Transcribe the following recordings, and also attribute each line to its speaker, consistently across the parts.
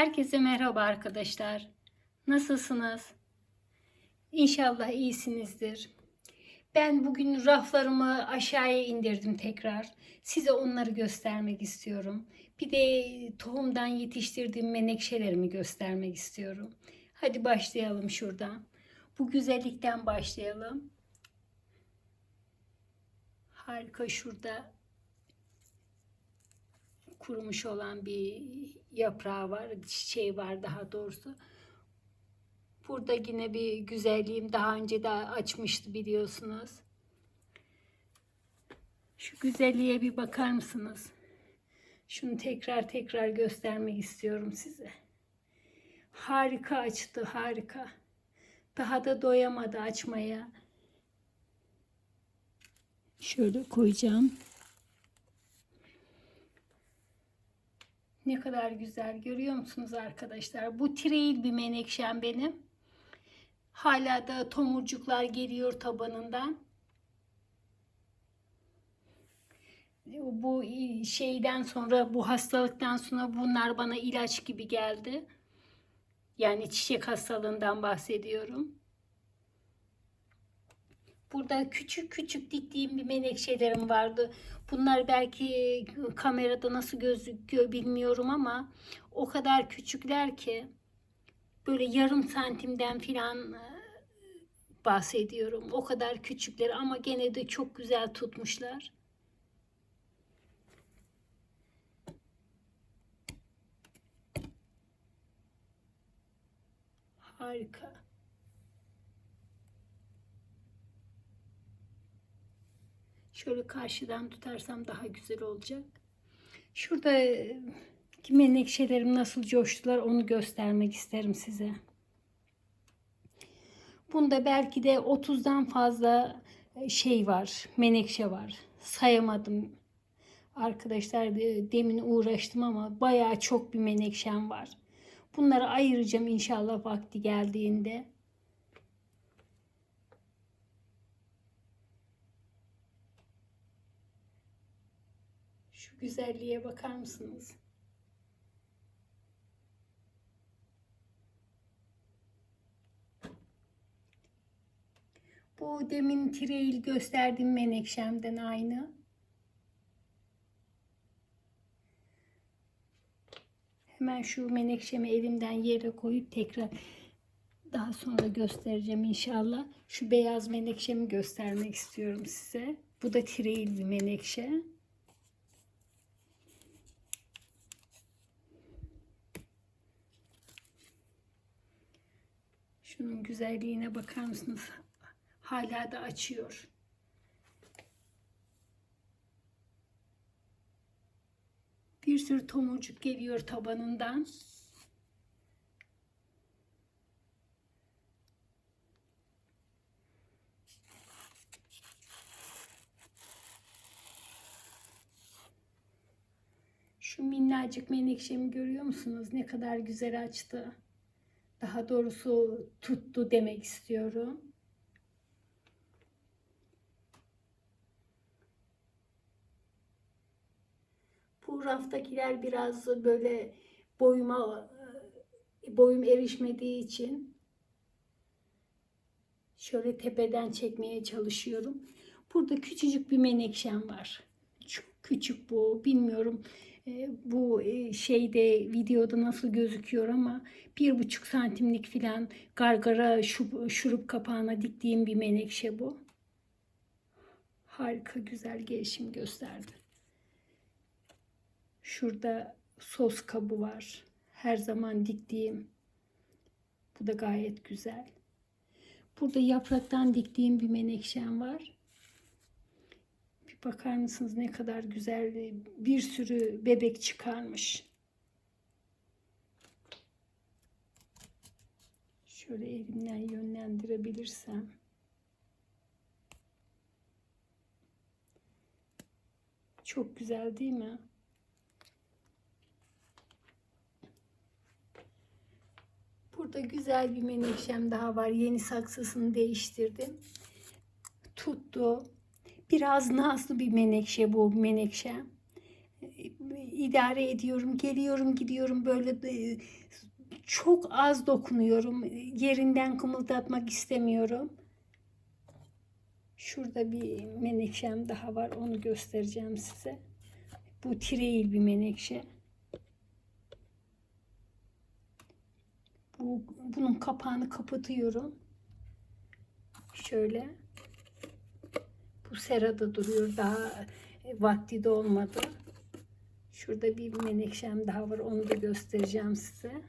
Speaker 1: Herkese merhaba arkadaşlar. Nasılsınız? İnşallah iyisinizdir. Ben bugün raflarımı aşağıya indirdim tekrar. Size onları göstermek istiyorum. Bir de tohumdan yetiştirdiğim menekşelerimi göstermek istiyorum. Hadi başlayalım şuradan. Bu güzellikten başlayalım. Harika şurada kurumuş olan bir yaprağı var, çiçeği var daha doğrusu. Burada yine bir güzelliğim daha önce de açmıştı biliyorsunuz. Şu güzelliğe bir bakar mısınız? Şunu tekrar tekrar göstermek istiyorum size. Harika açtı, harika. Daha da doyamadı açmaya. Şöyle koyacağım. Ne kadar güzel görüyor musunuz arkadaşlar? Bu trail bir menekşem benim. Hala da tomurcuklar geliyor tabanından. Bu şeyden sonra bu hastalıktan sonra bunlar bana ilaç gibi geldi. Yani çiçek hastalığından bahsediyorum. Burada küçük küçük diktiğim bir menekşelerim vardı. Bunlar belki kamerada nasıl gözüküyor bilmiyorum ama o kadar küçükler ki böyle yarım santimden filan bahsediyorum. O kadar küçükler ama gene de çok güzel tutmuşlar. Harika. Şöyle karşıdan tutarsam daha güzel olacak. Şurada menekşelerim nasıl coştular onu göstermek isterim size. Bunda belki de 30'dan fazla şey var, menekşe var. Sayamadım. Arkadaşlar demin uğraştım ama bayağı çok bir menekşem var. Bunları ayıracağım inşallah vakti geldiğinde. Güzelliğe bakar mısınız? Bu demin trail gösterdiğim menekşemden aynı. Hemen şu menekşemi elimden yere koyup tekrar daha sonra göstereceğim inşallah. Şu beyaz menekşemi göstermek istiyorum size. Bu da trail menekşe. Şunun güzelliğine bakar mısınız? Hala da açıyor. Bir sürü tomurcuk geliyor tabanından. Şu minnacık menekşemi görüyor musunuz? Ne kadar güzel açtı. Daha doğrusu tuttu demek istiyorum. Bu raftakiler biraz böyle boyuma boyum erişmediği için şöyle tepeden çekmeye çalışıyorum. Burada küçücük bir menekşem var. Çok küçük bu. Bilmiyorum bu şeyde videoda nasıl gözüküyor ama bir buçuk santimlik filan gargara şurup kapağına diktiğim bir menekşe bu. Harika güzel gelişim gösterdi. Şurada sos kabı var. Her zaman diktiğim. Bu da gayet güzel. Burada yapraktan diktiğim bir menekşem var. Bakar mısınız ne kadar güzel bir sürü bebek çıkarmış. Şöyle elimden yönlendirebilirsem. Çok güzel değil mi? Burada güzel bir menekşem daha var. Yeni saksısını değiştirdim. Tuttu. Biraz nazlı bir menekşe bu menekşe. idare ediyorum. Geliyorum gidiyorum böyle e, çok az dokunuyorum. Yerinden kımıldatmak istemiyorum. Şurada bir menekşem daha var. Onu göstereceğim size. Bu tireil bir menekşe. Bu, bunun kapağını kapatıyorum. Şöyle. Bu serada duruyor. Daha e, vakti de olmadı. Şurada bir menekşem daha var. Onu da göstereceğim size.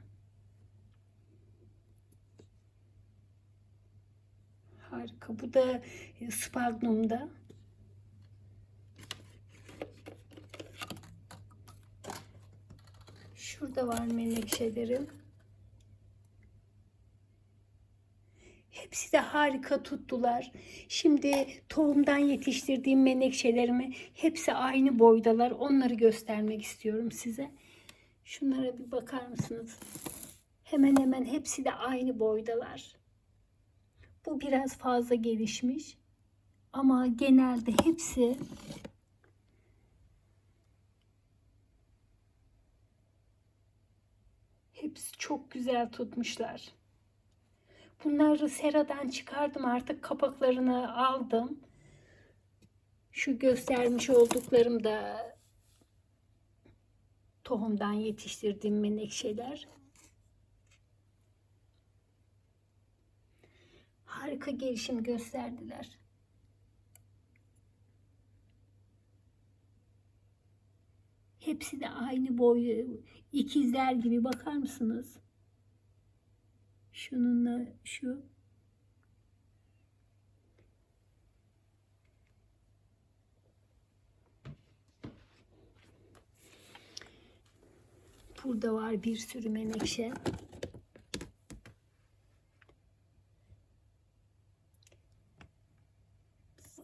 Speaker 1: Harika. Bu da e, spagnumda. Şurada var menekşelerim. Hepsi de harika tuttular. Şimdi tohumdan yetiştirdiğim menekşelerimi hepsi aynı boydalar. Onları göstermek istiyorum size. Şunlara bir bakar mısınız? Hemen hemen hepsi de aynı boydalar. Bu biraz fazla gelişmiş. Ama genelde hepsi hepsi çok güzel tutmuşlar. Bunları seradan çıkardım artık kapaklarını aldım. Şu göstermiş olduklarım da tohumdan yetiştirdiğim menekşeler. Harika gelişim gösterdiler. Hepsi de aynı boy, ikizler gibi bakar mısınız? Şununla şu. Burada var bir sürü menekşe.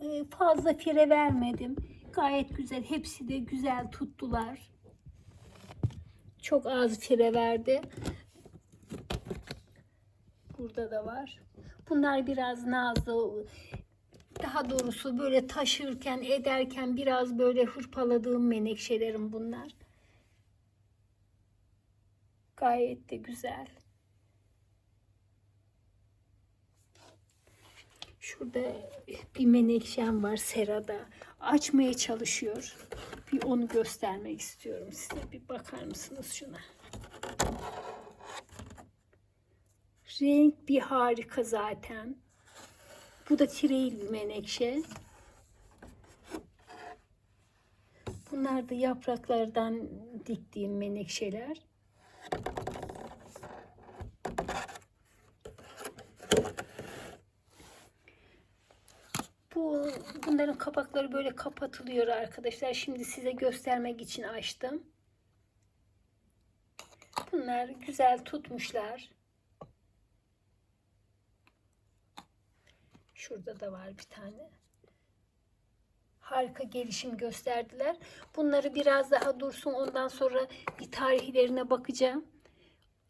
Speaker 1: Ee, Fazla fire vermedim. Gayet güzel. Hepsi de güzel tuttular. Çok az fire verdi. Burada da var. Bunlar biraz nazlı. Daha doğrusu böyle taşırken ederken biraz böyle hırpaladığım menekşelerim bunlar. Gayet de güzel. Şurada bir menekşem var serada. Açmaya çalışıyor. Bir onu göstermek istiyorum size. Bir bakar mısınız şuna? Renk bir harika zaten. Bu da tireil bir menekşe. Bunlar da yapraklardan diktiğim menekşeler. Bu bunların kapakları böyle kapatılıyor arkadaşlar. Şimdi size göstermek için açtım. Bunlar güzel tutmuşlar. Şurada da var bir tane. Harika gelişim gösterdiler. Bunları biraz daha dursun. Ondan sonra bir tarihlerine bakacağım.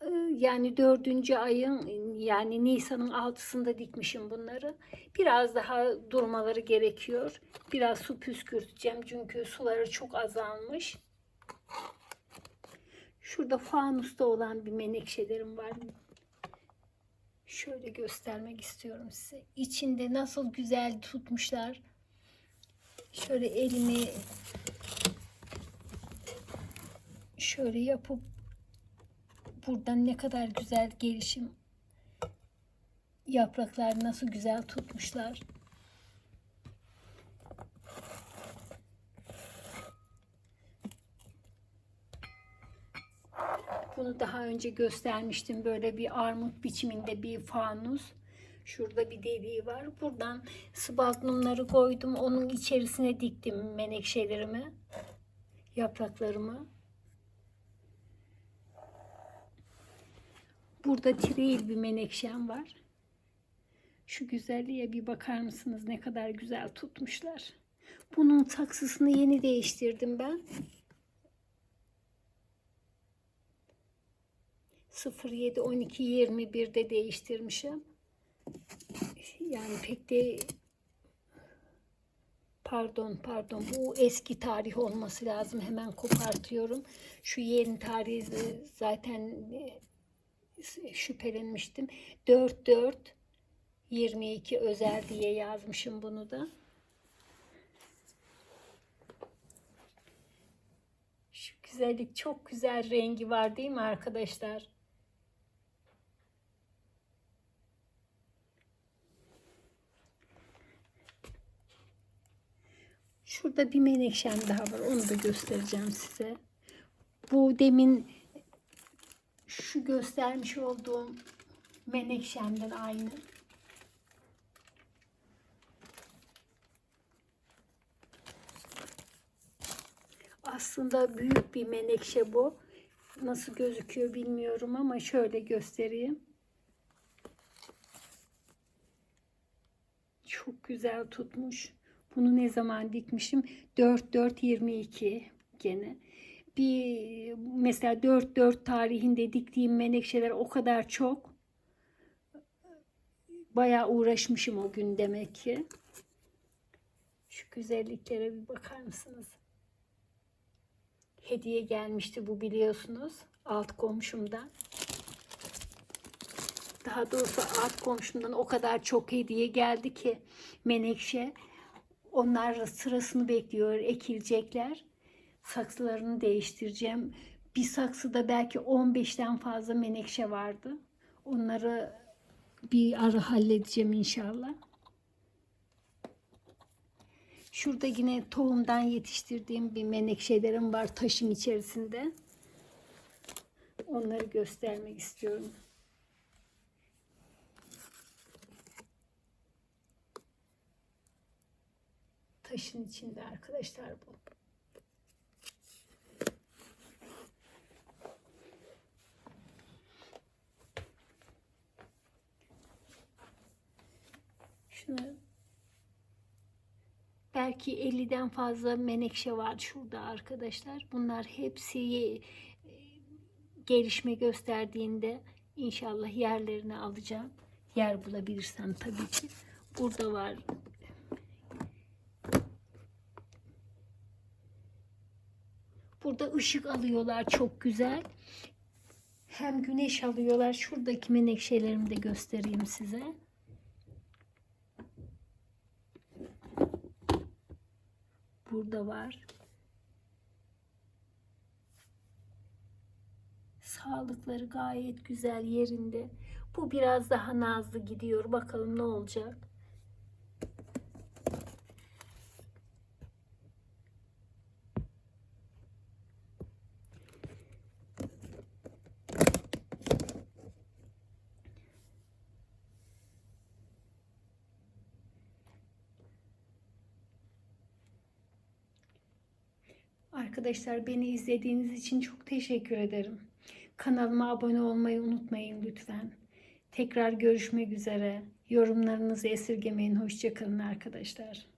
Speaker 1: Ee, Yani dördüncü ayın yani Nisan'ın altısında dikmişim bunları. Biraz daha durmaları gerekiyor. Biraz su püskürteceğim çünkü suları çok azalmış. Şurada fanusta olan bir menekşelerim var. Şöyle göstermek istiyorum size. İçinde nasıl güzel tutmuşlar. Şöyle elimi şöyle yapıp buradan ne kadar güzel gelişim yapraklar nasıl güzel tutmuşlar. Bunu daha önce göstermiştim. Böyle bir armut biçiminde bir fanus. Şurada bir deliği var. Buradan spagnumları koydum. Onun içerisine diktim menekşelerimi. Yapraklarımı. Burada tireil bir menekşem var. Şu güzelliğe bir bakar mısınız? Ne kadar güzel tutmuşlar. Bunun saksısını yeni değiştirdim ben. 07 12 21'de değiştirmişim. Yani pek de Pardon pardon bu eski tarih olması lazım. Hemen kopartıyorum. Şu yeni tarihi zaten e, şüphelenmiştim. 4 4 22 özel diye yazmışım bunu da. Şu güzellik çok güzel rengi var değil mi arkadaşlar? Şurada bir menekşem daha var. Onu da göstereceğim size. Bu demin şu göstermiş olduğum menekşemden aynı. Aslında büyük bir menekşe bu. Nasıl gözüküyor bilmiyorum ama şöyle göstereyim. Çok güzel tutmuş. Bunu ne zaman dikmişim? 4 4 22 gene. Bir mesela 4 4 tarihinde diktiğim menekşeler o kadar çok. Bayağı uğraşmışım o gün demek ki. Şu güzelliklere bir bakar mısınız? Hediye gelmişti bu biliyorsunuz. Alt komşumdan. Daha doğrusu alt komşumdan o kadar çok hediye geldi ki menekşe. Onlar sırasını bekliyor, ekilecekler. Saksılarını değiştireceğim. Bir saksıda belki 15'ten fazla menekşe vardı. Onları bir ara halledeceğim inşallah. Şurada yine tohumdan yetiştirdiğim bir menekşelerim var taşın içerisinde. Onları göstermek istiyorum. Taşın içinde arkadaşlar bu. Şunu belki 50'den fazla menekşe var şurada arkadaşlar. Bunlar hepsi e, gelişme gösterdiğinde inşallah yerlerini alacağım. Yer bulabilirsem tabii ki. Burada var. Burada ışık alıyorlar çok güzel. Hem güneş alıyorlar. Şuradaki menekşelerimi de göstereyim size. Burada var. Sağlıkları gayet güzel yerinde. Bu biraz daha nazlı gidiyor. Bakalım ne olacak. Arkadaşlar beni izlediğiniz için çok teşekkür ederim. Kanalıma abone olmayı unutmayın lütfen. Tekrar görüşmek üzere. Yorumlarınızı esirgemeyin. Hoşçakalın arkadaşlar.